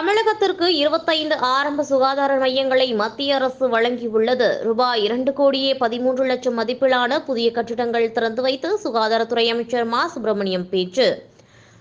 தமிழகத்திற்கு இருபத்தைந்து ஆரம்ப சுகாதார மையங்களை மத்திய அரசு வழங்கியுள்ளது. ரூபாய் இரண்டு கோடியே பதிமூன்று லட்சம் மதிப்பிலான புதிய கட்டிடங்கள் திறந்து வைத்து சுகாதாரத்துறை அமைச்சர் மா. சுப்பிரமணியம் பேச்சு.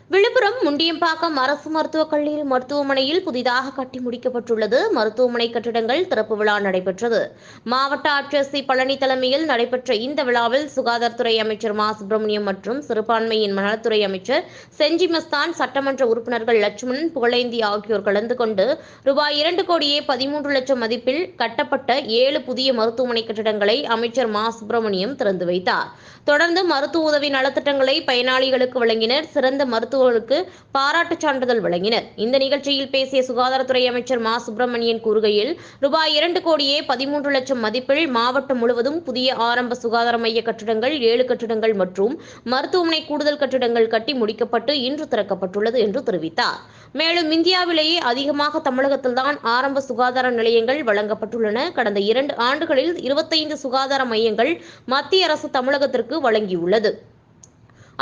விழுப்புரம் முண்டியம்பாக்கம் அரசு மருத்துவக் கல்லூரி மருத்துவமனையில் புதிதாக கட்டி முடிக்கப்பட்டுள்ளது. மருத்துவமனை கட்டிடங்கள் திறப்பு விழா நடைபெற்றது. மாவட்ட ஆட்சியர் சி பழனி தலைமையில் நடைபெற்ற இந்த விழாவில் சுகாதாரத்துறை அமைச்சர் மா. சுப்பிரமணியம் மற்றும் சிறுபான்மையின் நலத்துறை அமைச்சர் செஞ்சி மஸ்தான் சட்டமன்ற உறுப்பினர்கள் லட்சுமணன் புகழேந்தி ஆகியோர் கலந்து கொண்டு ரூபாய் இரண்டு கோடியே பதிமூன்று லட்சம் மதிப்பில் கட்டப்பட்ட ஏழு புதிய மருத்துவமனை கட்டிடங்களை அமைச்சர் மா. சுப்பிரமணியம் திறந்து வைத்தார். தொடர்ந்து மருத்துவ உதவி நலத்திட்டங்களை பயனாளிகளுக்கு வழங்கினர். சிறந்த மருத்துவர்களுக்கு பாராட்டுச் சான்றிதழ் வழங்கினர். இந்த நிகழ்ச்சியில் பேசிய சுகாதாரத்துறை அமைச்சர் மா. சுப்பிரமணியன் கூறுகையில் ரூபாய் இரண்டு கோடியே பதிமூன்று லட்சம் மதிப்பில் மாவட்டம் முழுவதும் புதிய ஆரம்ப சுகாதார மைய கட்டிடங்கள் ஏழு கட்டிடங்கள் மற்றும் மருத்துவமனை கூடுதல் கட்டிடங்கள் கட்டி முடிக்கப்பட்டு இன்று திறக்கப்பட்டுள்ளது என்று தெரிவித்தார். மேலும் இந்தியாவிலேயே அதிகமாக தமிழகத்தில்தான் ஆரம்ப சுகாதார நிலையங்கள் வழங்கப்பட்டுள்ளன. கடந்த இரண்டு ஆண்டுகளில் இருபத்தைந்து சுகாதார மையங்கள் மத்திய அரசு தமிழகத்திற்கு வழங்கியுள்ளது.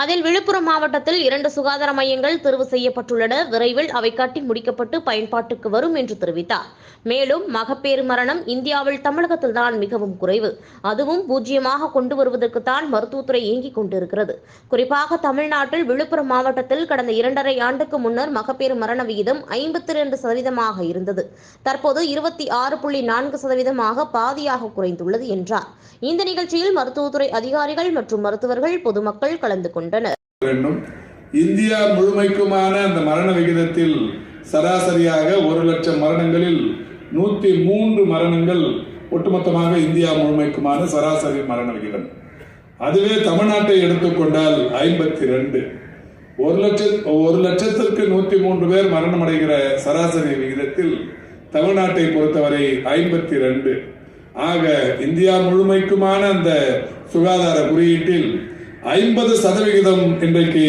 அதில் விழுப்புரம் மாவட்டத்தில் இரண்டு சுகாதார மையங்கள் தெரிவு செய்யப்பட்டுள்ளன. விரைவில் அவை கட்டி முடிக்கப்பட்டு பயன்பாட்டுக்கு வரும் என்று தெரிவித்தார். மேலும் மகப்பேறு மரணம் இந்தியாவில் தமிழகத்தில் தான் மிகவும் குறைவு. அதுவும் பூஜ்ஜியமாக கொண்டு வருவதற்குத்தான் மருத்துவத்துறை இயங்கிக் கொண்டிருக்கிறது. குறிப்பாக தமிழ்நாட்டில் விழுப்புரம் மாவட்டத்தில் கடந்த இரண்டரை ஆண்டுக்கு முன்னர் மகப்பேறு மரண விகிதம் ஐம்பத்தி இரண்டு சதவீதமாக இருந்தது. தற்போது இருபத்தி ஆறு புள்ளி நான்கு சதவீதமாக பாதியாக குறைந்துள்ளது என்றார். இந்த நிகழ்ச்சியில் மருத்துவத்துறை அதிகாரிகள் மற்றும் மருத்துவர்கள் பொதுமக்கள் கலந்து கொண்டனர். வேண்டும். இந்தியா முழுமைக்குமான அந்த மரண விகிதத்தில் சராசரியாக ஒரு லட்சம் மரணங்களில் நூத்தி மூன்று மரணங்கள் ஒட்டுமொத்தமாக இந்தியா முழுமைக்குமான சராசரி மரண விகிதம். அதுவே தமிழ்நாட்டை எடுத்துக்கொண்டால் ஐம்பத்தி ரெண்டு ஒரு லட்சம் ஒரு லட்சத்திற்கு நூத்தி மூன்று பேர் மரணம் அடைகிற சராசரி விகிதத்தில் தமிழ்நாட்டை பொறுத்தவரை ஐம்பத்தி ரெண்டு ஆக இந்தியா முழுமைக்குமான அந்த சுகாதார குறியீட்டில் ஐம்பது சதவிகிதம் இன்றைக்கு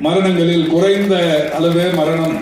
மரணங்களில் குறைந்த அளவே மரணம்.